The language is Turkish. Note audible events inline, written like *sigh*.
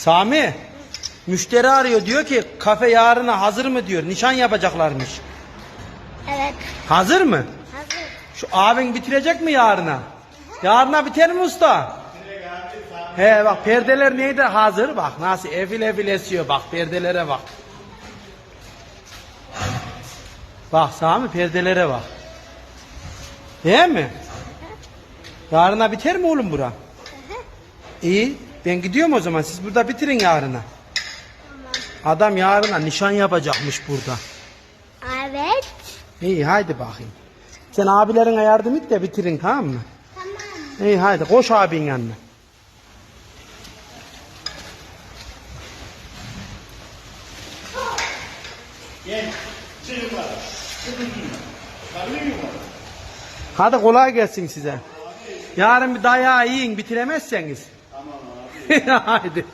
Sami, müşteri arıyor diyor ki kafe yarına hazır mı diyor. Nişan yapacaklarmış. Evet. Hazır mı? Hazır. Şu abin bitirecek mi yarına? Yarına biter mi usta? He bak perdeler neydi hazır bak nasıl efil efil esiyor bak perdelere bak. Bak Sami perdelere bak. Değil mi? Yarına biter mi oğlum bura? İyi ben gidiyorum o zaman siz burada bitirin yarına. Adam yarına nişan yapacakmış burada. Evet. İyi haydi bakayım. Sen abilerine yardım et de bitirin tamam mı? Tamam. İyi haydi koş abin yanına. Hadi kolay gelsin size. Yarın bir dayağı yiyin bitiremezseniz. Tamam. *laughs* haydi.